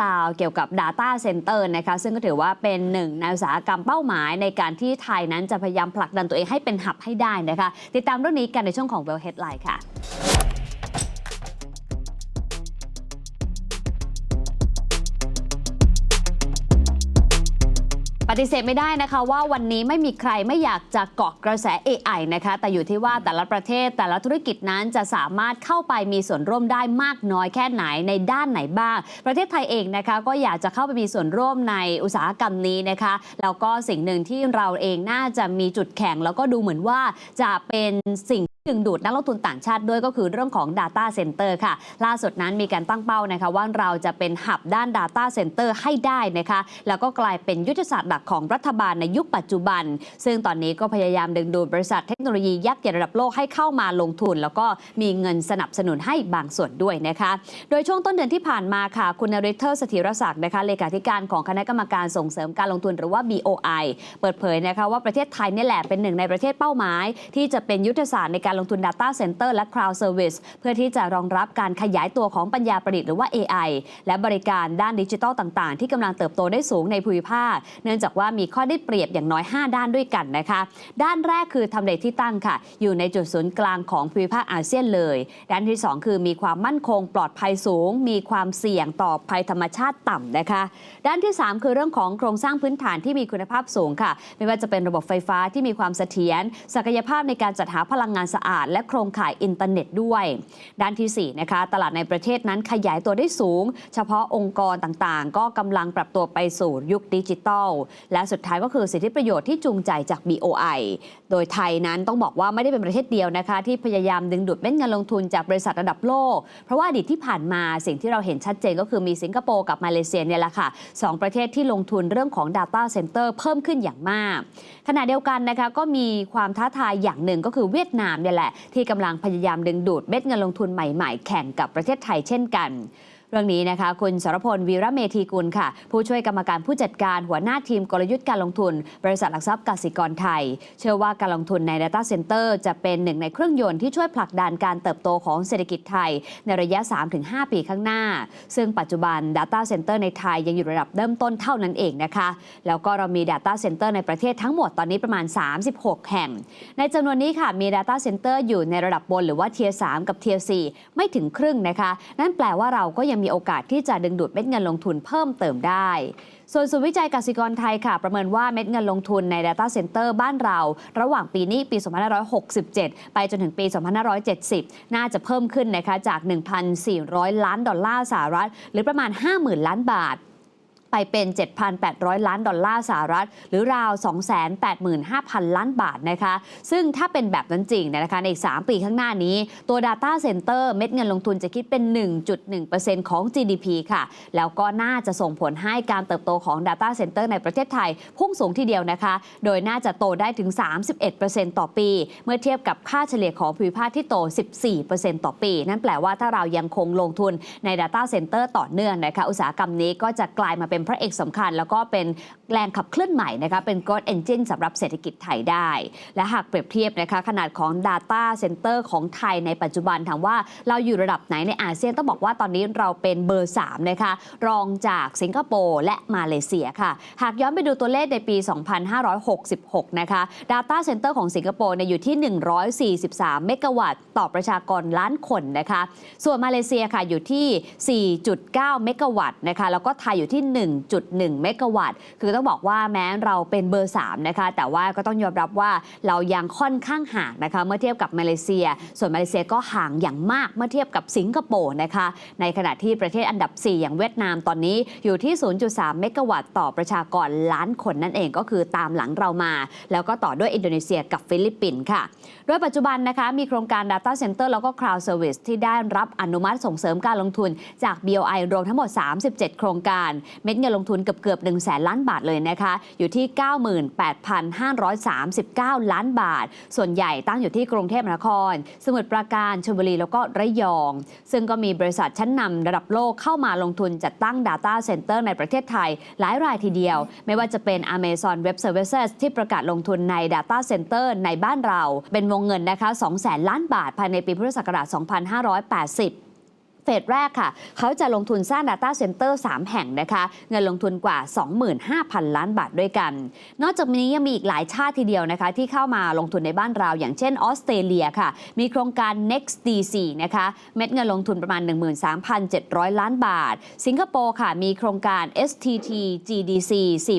ราวเกี่ยวกับ Data Center นะคะซึ่งก็ถือว่าเป็นหนึ่งในอุตสาหกรรมเป้าหมาย ในการที่ไทยนั้นจะพยายามผลักดันตัวเองให้เป็นหับให้ได้นะคะ ติดตามเรื่องนี้กันในช่วงของ Well Headline ค่ะ ปฏิเสธไม่ได้นะคะว่าวันนี้ไม่มีใครไม่อยากจะเกาะกระแส AI นะคะ แต่อยู่ที่ว่าแต่ละประเทศแต่ละธุรกิจนั้นจะสามารถเข้าไปมีส่วนร่วมได้มากน้อยแค่ไหนในด้านไหนบ้าง ประเทศไทยเองนะคะก็อยากจะเข้าไปมีส่วนร่วมในอุตสาหกรรมนี้นะคะแล้วก็สิ่งหนึ่งที่เราเองน่าจะมีจุดแข็ง แล้วก็ดูเหมือนว่าจะเป็นสิ่งดึงดูดนักลงทุนต่างชาติด้วยก็คือเรื่องของ Data Center ค่ะ ล่าสุดนั้นมีการตั้งเป้านะคะว่าเราจะเป็นหับด้าน Data Center ให้ได้นะคะ แล้วก็กลายเป็นยุทธศาสตร์หลักของรัฐบาลในยุคปัจจุบัน ซึ่งตอนนี้ก็พยายามดึงดูดบริษัทเทคโนโลยียักษ์ใหญ่ระดับโลกให้เข้ามาลงทุน แล้วก็มีเงินสนับสนุนให้บางส่วนด้วยนะคะ โดยช่วงต้นเดือนที่ผ่านมาค่ะ คุณนริเทอร์สถิรศักดิ์นะคะเลขาธิการของคณะกรรมการส่งเสริมการลงทุนหรือว่า BOI เปิดเผยนะคะว่าประเทศไทยนี่แหละเป็นหนึ่งในประเทศเป้าหมาย ที่จะเป็นยุทธศาสตร์ในการลงทุน Data Center และ Cloud Service เพื่อที่จะรองรับการขยายตัวของปัญญาประดิษฐ์หรือว่า AI และบริการด้านดิจิทัลต่างๆ ที่กำลังเติบโตได้สูงในภูมิภาค เนื่องจากว่ามีข้อได้เปรียบอย่างน้อย 5 ด้านด้วยกันนะคะ ด้านแรกคือทำเลที่ตั้งค่ะ อยู่ในจุดศูนย์กลางของภูมิภาคอาเซียนเลย ด้านที่ 2 คือมีความมั่นคงปลอดภัยสูง มีความเสี่ยงต่อภัยธรรมชาติต่ำนะคะ ด้านที่ 3 คือเรื่องของโครงสร้างพื้นฐานที่มีคุณภาพสูงค่ะ ไม่ว่าจะเป็นระบบไฟฟ้าที่มีความเสถียรศักยภาพในการจัดหาพลังงานสะอาด และโครงข่ายอินเทอร์เน็ตด้วย ด้านทีสี่ 4 นะคะ ตลาดในประเทศนั้นขยายตัวได้สูง เฉพาะองค์กรต่างๆ ก็กำลังปรับตัวไปสู่ยุคดิจิทัล และสุดท้ายก็คือสิทธิประโยชน์ที่จูงใจจาก BOI โดยไทยนั้นต้องบอกว่าไม่ได้เป็นประเทศเดียวนะคะ ที่พยายามดึงดูดเม็ดเงินลงทุนจากบริษัทระดับโลก เพราะว่าอดีตที่ผ่านมาสิ่งที่เราเห็นชัดเจนก็คือมีสิงคโปร์กับมาเลเซียเนี่ยแหละค่ะสองประเทศที่ลงทุนเรื่องของ Data Center เพิ่มขึ้นอย่างมาก ขณะเดียวกันนะคะก็มีความท้าทายอย่างหนึ่งก็คือเวียดนามเนี่ยแหละ ที่กำลังพยายามดึงดูดเม็ดเงินลงทุนใหม่ ๆ แข่งกับประเทศไทยเช่นกัน เรื่องนี้นะคะ คุณสรพลวีระเมธีกุลค่ะ ผู้ช่วยกรรมการผู้จัดการหัวหน้าทีมกลยุทธ์การลงทุน บริษัทหลักทรัพย์กสิกรไทย เชื่อว่าการลงทุนใน Data Center จะเป็นหนึ่งในเครื่องยนต์ที่ช่วยผลักดันการเติบโตของเศรษฐกิจไทย ในระยะ 3-5 ปีข้างหน้า ซึ่งปัจจุบัน Data Center ในไทยยังอยู่ระดับเริ่มต้นเท่านั้นเองนะคะ แล้วก็เรามี Data Center ในประเทศทั้งหมดตอนนี้ประมาณ 36 แห่ง ในจำนวนนี้ค่ะมี Data Center อยู่ในระดับบนหรือว่า Tier 3 กับ Tier 4 ไม่ถึงครึ่งนะคะ นั่นแปลว่าเราก็ยังมีโอกาสที่จะดึงดูดเม็ดเงินลงทุนเพิ่มเติมได้ ส่วนศูนย์วิจัยกสิกรไทยค่ะ ประเมินว่าเม็ดเงินลงทุนใน Data Center บ้านเรา ระหว่างปีนี้ปี 2567 ไปจนถึงปี 2570 น่าจะเพิ่มขึ้นนะคะจาก 1,400 ล้านดอลลาร์สหรัฐ หรือประมาณ 50,000 ล้านบาท ไปเป็น 7,800 ล้านดอลลาร์สหรัฐ หรือราว 285,000 ล้านบาทนะคะ ซึ่งถ้าเป็นแบบนั้นจริงเนยนะคะในอีก 3 ปีข้างหน้านี้ ตัว Data Center เม็ดเงินลงทุนจะคิดเป็น 1.1%ของ GDP ค่ะ แล้วก็น่าจะส่งผลให้การเติบโตของ Data Center ในประเทศไทย พุ่งสูงทีเดียวนะคะ โดยน่าจะโตได้ถึง 31%ต่อปี เมื่อเทียบกับค่าเฉลี่ยของภูมิภาคที่โต 14%ต่อปี นั่นแปลว่าถ้าเรายังคงลงทุนใน Data Center ต่อเนื่องนะคะ อุตสาหกรรมนี้ก็จะกลายมาเป็นพระเอกสำคัญ แล้วก็เป็นแรงขับเคลื่อนใหม่นะคะเป็น growth engine สำหรับเศรษฐกิจไทยได้ และหากเปรียบเทียบนะคะขนาดของ Data Center ของไทยในปัจจุบันถามว่าเราอยู่ระดับไหนในอาเซียนต้องบอกว่าตอนนี้เราเป็นเบอร์3นะคะรองจากสิงคโปร์และมาเลเซียค่ะ หากย้อนไปดูตัวเลขในปี 2566 นะคะ Data Center ของสิงคโปร์เนี่ยอยู่ที่ 143 เมกะวัตต์ต่อประชากรล้านคนนะคะ ส่วนมาเลเซียค่ะอยู่ที่ 4.9 เมกะวัตต์นะคะ แล้วก็ไทยอยู่ที่1.1 เมกะวัตต์ คือต้องบอกว่าแม้เราเป็นเบอร์ 3 นะคะ แต่ว่าก็ต้องยอมรับว่าเรายังค่อนข้างห่างนะคะ เมื่อเทียบกับมาเลเซีย ส่วนมาเลเซียก็ห่างอย่างมากเมื่อเทียบกับสิงคโปร์นะคะ ในขณะที่ประเทศอันดับ 4 อย่างเวียดนามตอนนี้อยู่ที่ 0.3 เมกะวัตต์ต่อประชากรล้านคนนั่นเองก็คือตามหลังเรามา แล้วก็ต่อด้วยอินโดนีเซียกับฟิลิปปินส์ค่ะ โดยปัจจุบันนะคะมีโครงการ Data Center แล้วก็ Cloud Service ที่ได้รับอนุมัติส่งเสริมการลงทุนจาก BOI รวมทั้งหมด 37 โครงการเม็ดเงินลงทุนเกือบเกือบ1 0 0 0 0แสนล้านบาทเลยนะคะ อยู่ที่ 98,539 ล้านบาท ส่วนใหญ่ตั้งอยู่ที่กรุงเทพมหานคร สมุทรปราการชลบุรีแล้วก็ระยอง ซึ่งก็มีบริษัทชั้นนำระดับโลกเข้ามาลงทุนจัดตั้ง Data Center ในประเทศไทย หลายรายทีเดียว ไม่ว่าจะเป็น Amazon Web Services ที่ประกาศลงทุนใน Data Center ในบ้านเรา เป็นวงเงินนะคะ2 0 0แสนล้านบาท ภายในปีพุทธศักราช 2580 เฟสแรกค่ะ เขาจะลงทุนสร้าง Data Center 3 แห่งนะคะ เงินลงทุนกว่า 25,000 ล้านบาทด้วยกัน นอกจากนี้ยังมีอีกหลายชาติทีเดียวนะคะ ที่เข้ามาลงทุนในบ้านเรา อย่างเช่นออสเตรเลียค่ะ มีโครงการ Next DC นะคะ เม็ดเงินลงทุนประมาณ 13,700 ล้านบาท สิงคโปร์ค่ะ มีโครงการ STT GDC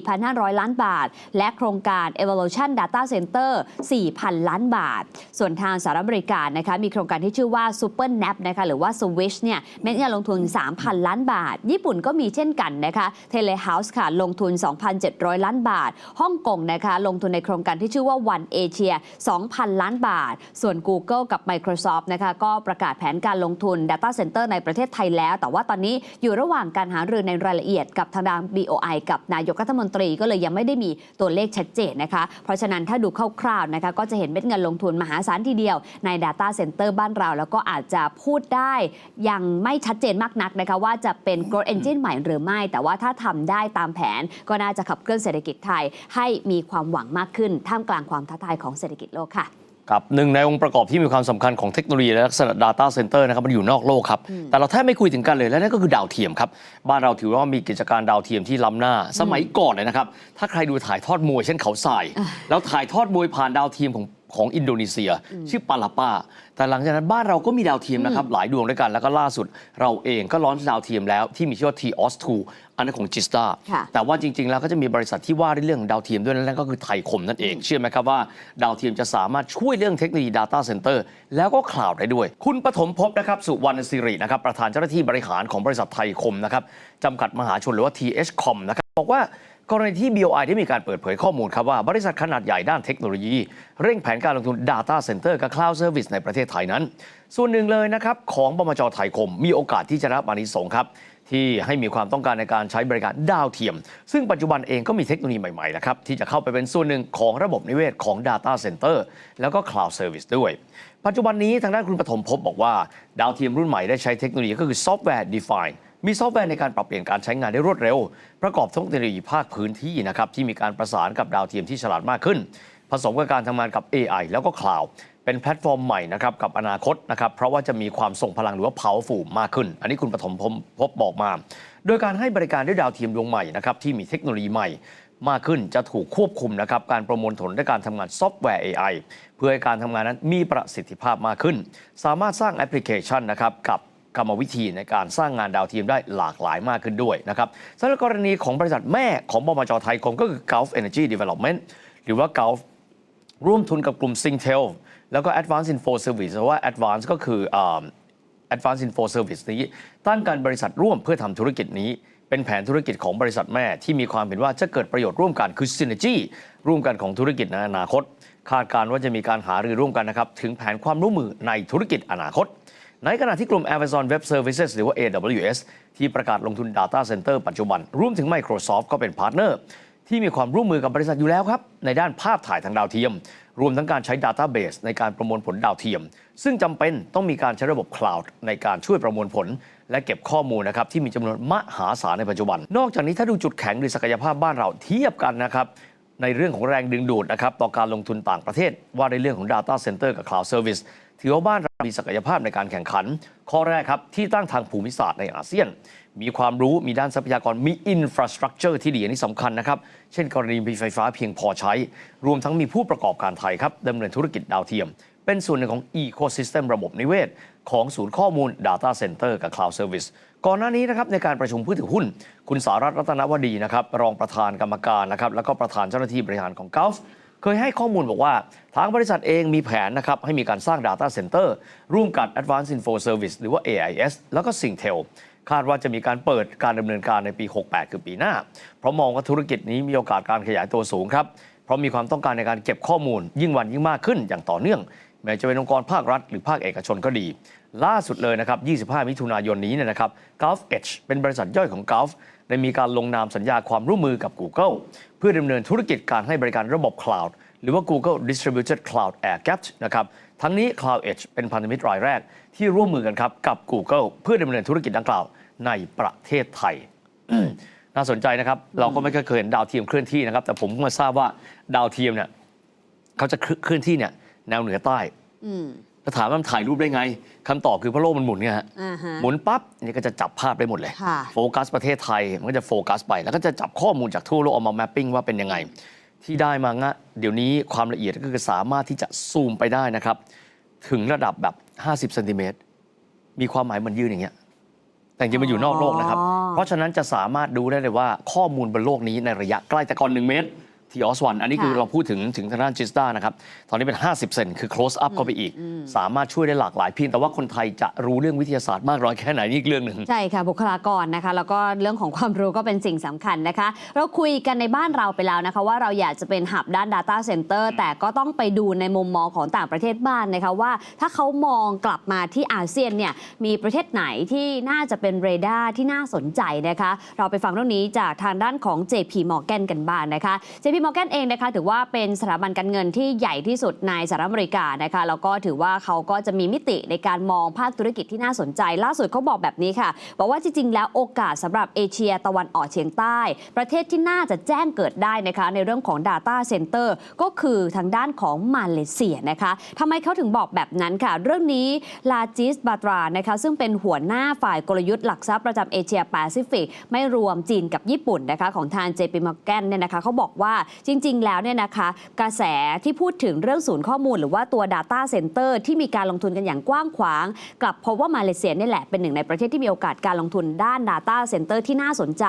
4,500 ล้านบาท และโครงการ Evolution Data Center 4,000 ล้านบาท ส่วนทางสหรัฐอเมริกานะคะ มีโครงการที่ชื่อว่า Super Nap นะคะ หรือว่า Swish เนี่ยเม็ดเงินลงทุน 3,000 ล้านบาท ญี่ปุ่นก็มีเช่นกันนะคะ Telehouse ค่ะลงทุน 2,700 ล้านบาท ฮ่องกงนะคะลงทุนในโครงการที่ชื่อว่า One Asia 2,000 ล้านบาท ส่วน Google กับ Microsoft นะคะก็ประกาศแผนการลงทุน Data Center ในประเทศไทยแล้ว แต่ว่าตอนนี้อยู่ระหว่างการหารือในรายละเอียดกับทางด้าน BOI กับนายกรัฐมนตรีก็เลยยังไม่ได้มีตัวเลขชัดเจนนะคะ เพราะฉะนั้นถ้าดูคร่าวๆนะคะก็จะเห็นเม็ดเงินลงทุนมหาศาลทีเดียวใน Data Center บ้านเรา แล้วก็อาจจะพูดได้ยังไม่ชัดเจนมากนักนะคะว่าจะเป็น growth engine ใหม่หรือไม่ แต่ว่าถ้าทำได้ตามแผนก็น่าจะขับเคลื่อนเศรษฐกิจไทย ให้มีความหวังมากขึ้น ท่ามกลางความท้าทายของเศรษฐกิจโลกค่ะครับหนึ่งในองค์ประกอบที่มีความสำคัญของเทคโนโลยีและลักษณะ Data Center นะครับมันอยู่นอกโลกครับ แต่เราแทบไม่คุยถึงกันเลยและนั่นก็คือดาวเทียมครับ บ้านเราถือว่ามีกิจการดาวเทียมที่ล้ำหน้า สมัยก่อนเลยนะครับ ถ้าใครดูถ่ายทอดมวยเช่นเขาทราย แล้วถ่ายทอดมวยผ่านดาวเทียมของ ของอินโดนีเซีย ชื่อปาลาปาแต่หลังจากนั้นบ้านเราก็มีดาวเทียมนะครับ หลายดวงด้วยกัน แล้วก็ล่าสุดเราเองก็ล้อนดาวเทียมแล้วที่มีชื่อว่า T-OS2 อันนั้นของจิสตาค่ะแต่ว่าจริง ๆ แล้วก็จะมีบริษัทที่ว่าด้วยเรื่องของดาวเทียมด้วยนั่นก็คือไทยคมนั่นเอง เชื่อไหมครับว่า ดาวเทียมจะสามารถช่วยเรื่องเทคโนโลยี Data Center แล้วก็คลาวด์ได้ด้วย คุณปฐมภพนะครับสุวรรณสิรินะครับประธานเจ้าหน้าที่บริหารของบริษัทไทยคมนะครับจำกัดมหาชนหรือว่า THCOM นะครับบอกว่า กรณีที่ BOI ได้มีการเปิดเผยข้อมูลครับว่า บริษัทขนาดใหญ่ด้านเทคโนโลยี เร่งแผนการลงทุน Data Center กับ Cloud Service ในประเทศไทยนั้น ส่วนหนึ่งเลยนะครับ ของบมจไทยคม มีโอกาสที่จะรับอานิสงครับ ที่ให้มีความต้องการในการใช้บริการดาวเทียม ซึ่งปัจจุบันเองก็มีเทคโนโลยีใหม่ๆนะครับที่จะเข้าไปเป็นส่วนหนึ่งของระบบนิเวศของ Data Center แล้วก็ Cloud Service ด้วย ปัจจุบันนี้ทางด้านคุณปฐมภพบอกว่า ดาวเทียมรุ่นใหม่ได้ใช้เทคโนโลยีก็คือ Software Defined มีซอฟต์แวร์ในการปรับเปลี่ยนการใช้งานได้รวดเร็ว ประกอบท้องเทคโนโลยีภาคพื้นที่นะครับที่มีการประสานกับดาวเทียมที่ฉลาดมากขึ้น ผสมกับการทำงานกับ AI แล้วก็ Cloud เป็นแพลตฟอร์มใหม่นะครับกับอนาคตนะครับเพราะว่าจะมีความทรงพลังหรือว่า powerful มากขึ้น อันนี้คุณปฐมพบบอกมา โดยการให้บริการด้วยดาวเทียมดวงใหม่นะครับที่มีเทคโนโลยีใหม่มากขึ้นจะถูกควบคุมนะครับการประมวลผลด้วยการทำงานซอฟต์แวร์ AI เพื่อให้การทำงานนั้นมีประสิทธิภาพมากขึ้น สามารถสร้างแอปพลิเคชันนะครับกับ กรรมวิธีในการสร้างงานดาวเทียมได้หลากหลายมากขึ้นด้วยนะครับสำหรับกรณีของบริษัทแม่ของบมจไทยคมก็คือ Gulf Energy Development หรือว่า Gulf ร่วมทุนกับกลุ่ม Singtel แล้วก็ Advanced Info Service หรือว่า Advanced ก็คืออ่า Advanced Info Service นี้ตั้งการบริษัทร่วมเพื่อทำธุรกิจนี้เป็นแผนธุรกิจของบริษัทแม่ที่มีความเห็นว่าจะเกิดประโยชน์ร่วมกันคือ Synergy ร่วมกันของธุรกิจในอนาคต คาดการณ์ว่าจะมีการหารือร่วมกันนะครับถึงแผนความร่วมมือในธุรกิจอนาคต ในขณะที่กลุ่ม Amazon Web Services หรือว่า AWS ที่ประกาศลงทุน Data Center ปัจจุบัน รวมถึง Microsoft ก็เป็นพาร์ทเนอร์ที่มีความร่วมมือกับบริษัทอยู่แล้วครับ ในด้านภาพถ่ายทางดาวเทียม รวมทั้งการใช้ Database ในการประมวลผลดาวเทียม ซึ่งจำเป็นต้องมีการใช้ระบบ Cloud ในการช่วยประมวลผล และเก็บข้อมูลนะครับที่มีจำนวนมหาศาลในปัจจุบัน นอกจากนี้ถ้าดูจุดแข็งหรือศักยภาพบ้านเราเทียบกันนะครับ ในเรื่องของแรงดึงดูดนะครับต่อการลงทุนต่างประเทศ ว่าในเรื่องของ Data Center กับ Cloud Service ถือว่าบ้านเรามีศักยภาพในการแข่งขัน ข้อแรกครับ ที่ตั้งทางภูมิศาสตร์ในอาเซียน มีความรู้มีด้านทรัพยากรมีอินฟราสตรักเจอร์ที่ดีอันนี้สำคัญนะครับ เช่น กรณีมีไฟฟ้าเพียงพอใช้ รวมทั้งมีผู้ประกอบการไทยครับดำเนินธุรกิจดาวเทียม เป็นส่วนหนึ่งของ Ecosystem ระบบนิเวศ ของศูนย์ข้อมูล Data Center กับ Cloud Service ก่อนหน้านี้นะครับในการประชุมผู้ถือหุ้น คุณสารัตรัตนวดีนะครับรองประธานกรรมการนะครับแล้วก็ประธานเจ้าหน้าที่บริหารของ Gulf เคยให้ข้อมูลบอกว่า ทางบริษัทเองมีแผนนะครับให้มีการสร้าง Data Center ร่วมกับ Advanced Info Service หรือว่า AIS แล้วก็ Singtel คาดว่าจะมีการเปิดการดำเนินการในปี 68 คือปีหน้า เพราะมองว่าธุรกิจนี้มีโอกาสการขยายตัวสูงครับเพราะมีความต้องการในการเก็บข้อมูล ยิ่งวันยิ่งมากขึ้นอย่างต่อเนื่องแม้จะเป็นองค์กรภาครัฐหรือภาคเอกชนก็ดี ล่าสุดเลยนะครับ 25 มิถุนายนนี้เนี่ยนะครับ Gulf Edge เป็นบริษัทย่อยของ Gulf ได้มีการลงนามสัญญาความร่วมมือกับ Google เพื่อดำเนินธุรกิจการให้บริการระบบ Cloud หรือว่า Google Distributed Cloud Air Gap นะครับ ทั้งนี้ Cloud Edge เป็นพันธมิตรรายแรก ที่ร่วมมือกันครับกับ Google เพื่อดำเนินธุรกิจดังกล่าวในประเทศไทยน่าสนใจนะครับ เราก็ไม่เคยเห็นดาวเทียมเคลื่อนที่นะครับ แต่ผมเพิ่งมาทราบว่าดาวเทียมเนี่ยเขาจะเคลื่อนที่เนี่ยแนวเหนือใต้ อืมแล้วถามว่ามันถ่ายรูปได้ไงคำตอบคือเพราะโลกมันหมุนไงฮะอ่าฮะ หมุนปั๊บนี่ก็จะจับภาพได้หมดเลย ค่ะ โฟกัสประเทศไทย มันก็จะโฟกัสไป แล้วก็จะจับข้อมูลจากทั่วโลกเอามาแมปปิ้งว่าเป็นยังไง ที่ได้มางะเดี๋ยวนี้ความละเอียดก็คือสามารถที่จะซูมไปได้นะครับ ถึงระดับแบบ 50เซนติเมตรมีความหมายเหมันยืนอย่างเงี้ยแต่จริงๆมันอยู่นอกโลกนะครับ อ๋อ เพราะฉะนั้นจะสามารถดูได้เลยว่าข้อมูลบนโลกนี้ในระยะใกล้แต่ก่อน1เมตร ที่ออสวันอันนี้คือเราพูดถึงถึงทางด้านจิสตานะครับ ตอนนี้เป็น 50 เซนคือ close up เข้าไปอีก สามารถช่วยได้หลากหลายเพียงแต่ว่าคนไทยจะรู้เรื่องวิทยาศาสตร์มากน้อยแค่ไหนนี่อีกเรื่องหนึ่ง ใช่ค่ะบุคลากรนะคะ แล้วก็เรื่องของความรู้ก็เป็นสิ่งสำคัญนะคะ เราคุยกันในบ้านเราไปแล้วนะคะ ว่าเราอยากจะเป็นหับด้าน Data Center แต่ก็ต้องไปดูในมุมมองของต่างประเทศบ้านนะคะว่า ถ้าเขามองกลับมาที่อาเซียนเนี่ยมีประเทศไหนที่น่าจะเป็นเรดาร์ที่น่าสนใจนะคะ เราไปฟังเรื่องนี้จากทางด้านของ JP Morgan กันบ้างนะคะ JP Morgan มอลแกนเองนะคะถือว่าเป็นสถาบันการเงินที่ใหญ่ที่สุดในสหรัฐอเมริกานะคะแล้วก็ถือว่าเขาก็จะมีมิติในการมองภาคธุรกิจที่น่าสนใจ ล่าสุดเขาบอกแบบนี้ค่ะ บอกว่าจริงๆ แล้วโอกาสสำหรับเอเชียตะวันออกเฉียงใต้ ประเทศที่น่าจะแจ้งเกิดได้นะคะในเรื่องของ Data Center ก็คือทางด้านของมาเลเซียนะคะทำไมเขาถึงบอกแบบนั้นค่ะ เรื่องนี้ลาจิสบาตรานะคะซึ่งเป็นหัวหน้าฝ่ายกลยุทธ์หลักทรัพย์ประจำเอเชียแปซิฟิกไม่รวมจีนกับญี่ปุ่นนะคะของทาง JP Morgan เนี่ยนะคะเขาบอกว่าจริง ๆ แล้วเนี่ยนะคะ กระแสที่พูดถึงเรื่องศูนย์ข้อมูลหรือว่าตัว Data Center ที่มีการลงทุนกันอย่างกว้างขวาง กลับพบว่ามาเลเซียนี่แหละเป็นหนึ่งในประเทศที่มีโอกาสการลงทุนด้าน Data Center ที่น่าสนใจ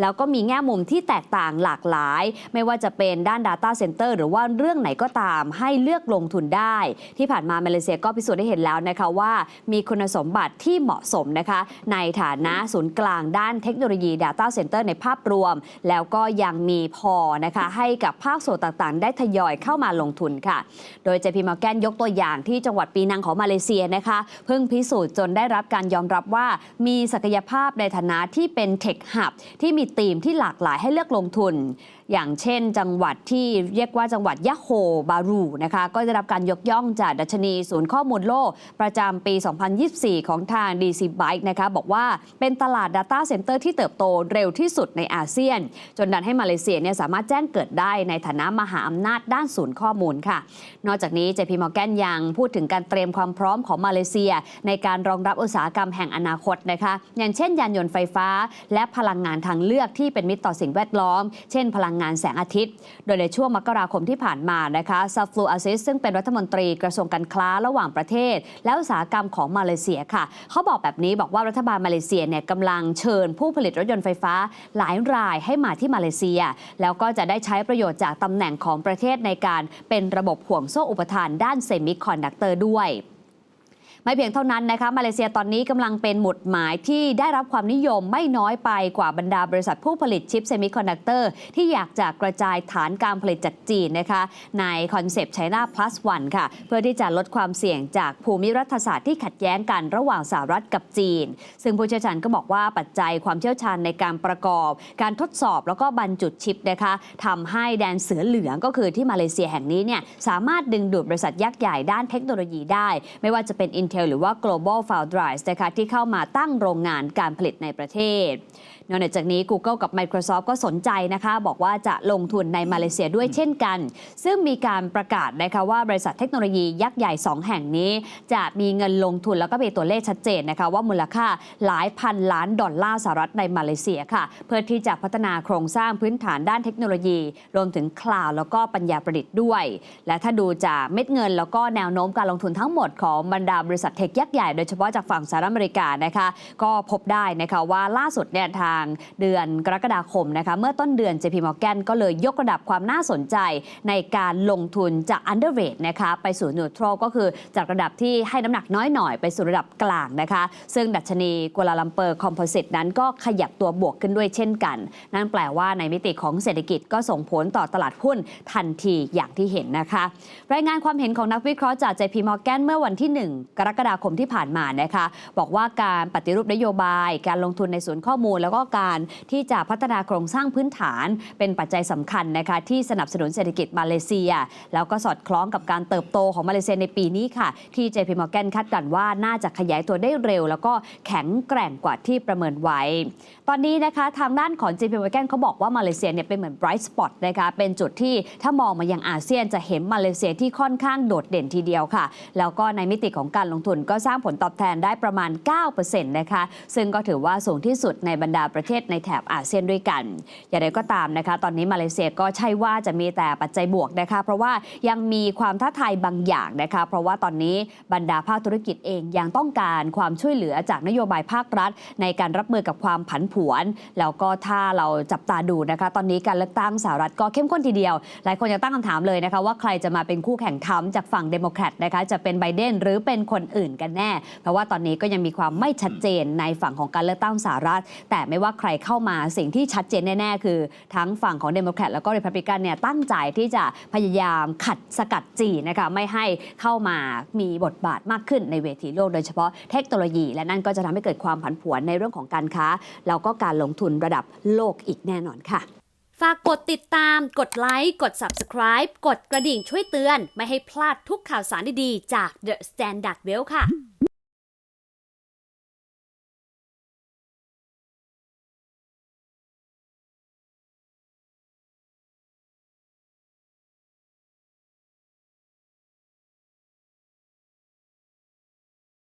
แล้วก็มีแง่มุมที่แตกต่างหลากหลาย ไม่ว่าจะเป็นด้าน Data Center หรือว่าเรื่องไหนก็ตามให้เลือกลงทุนได้ ที่ผ่านมามาเลเซียก็พิสูจน์ได้เห็นแล้วนะคะว่า มีคุณสมบัติที่เหมาะสมนะคะ ในฐานะศูนย์กลางด้านเทคโนโลยี Data Center ในภาพรวม แล้วก็ยังมีพอนะคะให้ให้กับภาคส่วนต่างๆ ได้ทยอยเข้ามาลงทุนค่ะ โดย JP Morgan ยกตัวอย่างที่จังหวัดปีนังของมาเลเซียนะคะ เพิ่งพิสูจน์จนได้รับการยอมรับว่า มีศักยภาพในฐานะที่เป็นเทคหับที่มีธีมที่หลากหลายให้เลือกลงทุน อย่างเช่น จังหวัดที่เรียกว่าจังหวัดยะโฮบารูนะคะก็ได้รับการยกย่องจากดัชนีศูนย์ข้อมูลโลก ประจำปี 2024 ของทาง DC Byte นะคะบอกว่าเป็นตลาด Data Center ที่เติบโตเร็วที่สุดในอาเซียน จนดันให้มาเลเซียเนี่ยสามารถแจ้งเกิดได้ในฐานะมหาอำนาจด้านศูนย์ข้อมูลค่ะ นอกจากนี้ JP Morgan ยังพูดถึงการเตรียมความพร้อมของมาเลเซีย ในการรองรับอุตสาหกรรมแห่งอนาคตนะคะอย่างเช่น ยานยนต์ไฟฟ้า และพลังงานทางเลือกที่เป็นมิตรต่อสิ่งแวดล้อม เช่นพลังงานแสงอาทิตย์ โดยในช่วงมกราคมที่ผ่านมานะคะซาฟลูอาซิสซึ่งเป็นรัฐมนตรีกระทรวงการค้าระหว่างประเทศ และอุตสาหกรรมของมาเลเซียค่ะ เขาบอกแบบนี้บอกว่ารัฐบาลมาเลเซียเนี่ยกำลังเชิญผู้ผลิตรถยนต์ไฟฟ้าหลายรายให้มาที่มาเลเซีย แล้วก็จะได้ใช้ประโยชน์จากตำแหน่งของประเทศในการเป็นระบบห่วงโซ่อุปทานด้านเซมิคอนดักเตอร์ด้วย ไม่เพียงเท่านั้นนะคะมาเลเซียตอนนี้กำลังเป็นหมุดหมายที่ได้รับความนิยมไม่น้อยไปกว่าบรรดาบริษัทผู้ผลิตชิปเซมิคอนดักเตอร์ที่อยากจะกระจายฐานการผลิตจากจีนนะคะในคอนเซปต์ China Plus One ค่ะ เพื่อที่จะลดความเสี่ยงจากภูมิรัฐศาสตร์ที่ขัดแย้งกันระหว่างสหรัฐกับจีน ซึ่งผู้เชี่ยวชาญก็บอกว่าปัจจัยความเชี่ยวชาญในการประกอบ การทดสอบแล้วก็บรรจุชิปนะคะทำให้แดนเสือเหลืองก็คือที่มาเลเซียแห่งนี้เนี่ยสามารถดึงดูดบริษัทยักษ์ใหญ่ด้านเทคโนโลยีได้ ไม่ว่าจะเป็น Intel หรือว่า Global Foundries นะคะที่เข้ามาตั้งโรงงานการผลิตในประเทศ นอกจากนี้ Google กับ Microsoft ก็สนใจนะคะ บอกว่าจะลงทุนในมาเลเซียด้วยเช่นกัน ซึ่งมีการประกาศนะคะว่าบริษัทเทคโนโลยียักษ์ใหญ่ 2 แห่งนี้ จะมีเงินลงทุนแล้วก็มีตัวเลขชัดเจนนะคะ ว่ามูลค่าหลายพันล้านดอลลาร์สหรัฐในมาเลเซียค่ะ เพื่อที่จะพัฒนาโครงสร้างพื้นฐานด้านเทคโนโลยี รวมถึงคลาวด์แล้วก็ปัญญาประดิษฐ์ด้วย และถ้าดูจากเม็ดเงิน แล้วก็แนวโน้มการลงทุนทั้งหมดของบรรดาบริษัทเทคยักษ์ใหญ่โดยเฉพาะจากฝั่งสหรัฐอเมริกานะคะก็พบได้นะคะว่าล่าสุดเนี่ยทางเดือนกรกฎาคมนะคะเมื่อต้นเดือน JP Morgan ก็เลยยกระดับความน่าสนใจในการลงทุนจาก underweight นะคะไปสู่ neutral ก็คือจากระดับที่ให้น้ำหนักน้อยหน่อยไปสู่ระดับกลางนะคะ ซึ่งดัชนีกัวลาลัมเปอร์คอมโพสิตนั้นก็ขยับตัวบวกขึ้นด้วยเช่นกัน นั่นแปลว่าในมิติของเศรษฐกิจก็ส่งผลต่อตลาดหุ้นทันทีอย่างที่เห็นนะคะ รายงานความเห็นของนักวิเคราะห์จาก JP Morgan เมื่อวันที่ 1 กรกฎาคมที่ผ่านมานะคะ บอกว่าการปฏิรูปนโยบาย การลงทุนในศูนย์ข้อมูล แล้วก็การที่จะพัฒนาโครงสร้างพื้นฐาน เป็นปัจจัยสำคัญนะคะที่สนับสนุนเศรษฐกิจมาเลเซีย แล้วก็สอดคล้องกับการเติบโตของมาเลเซียในปีนี้ค่ะ ที่ JP Morgan คาดการณ์ว่าน่าจะขยายตัวได้เร็ว แล้วก็แข็งแกร่งกว่าที่ประเมินไว้ ตอนนี้นะคะทางด้านของ JP Morgan เขาบอกว่ามาเลเซียเนี่ยเป็นเหมือน bright spot นะคะเป็นจุดที่ถ้ามองมายังอาเซียนจะเห็นมาเลเซียที่ค่อนข้างโดดเด่นทีเดียวค่ะ แล้วก็ในมิติของการลงทุนก็สร้างผลตอบแทนได้ประมาณ 9%นะคะซึ่งก็ถือว่าสูงที่สุดในบรรดาประเทศในแถบอาเซียนด้วยกัน อย่างไรก็ตามนะคะ ตอนนี้มาเลเซียก็ใช่ว่าจะมีแต่ปัจจัยบวกนะคะ เพราะว่ายังมีความท้าทายบางอย่างนะคะ เพราะว่าตอนนี้บรรดาภาคธุรกิจเองยังต้องการความช่วยเหลือจากนโยบายภาครัฐ ในการรับมือกับความผันผวน แล้วก็ถ้าเราจับตาดูนะคะ ตอนนี้การเลือกตั้งสหรัฐก็เข้มข้นทีเดียว หลายคนยังตั้งคำถามเลยนะคะว่าใครจะมาเป็นคู่แข่งค้ำจากฝั่งเดโมแครตนะคะจะเป็นไบเดนหรือเป็นคนอื่นกันแน่ เพราะว่าตอนนี้ก็ยังมีความไม่ชัดเจนในฝั่งของการเลือกตั้งสหรัฐ แต่ไม่ว่า่าใครเข้ามาสิ่งที่ชัดเจนแน่ ๆ คือทั้งฝั่งของเดโมแครตแล้วก็ริพับลิกันเนี่ยตั้งใจที่จะพยายามขัดสกัดจีนนะคะไม่ให้เข้ามามีบทบาทมากขึ้นในเวทีโลกโดยเฉพาะเทคโนโลยี และนั่นก็จะทำให้เกิดความผันผวนในเรื่องของการค้า แล้วก็การลงทุนระดับโลกอีกแน่นอนค่ะ ฝากกดติดตาม กดไลค์ กด Subscribe กดกระดิ่งช่วยเตือน ไม่ให้พลาดทุกข่าวสารดีๆ จาก The Standard Well ค่ะ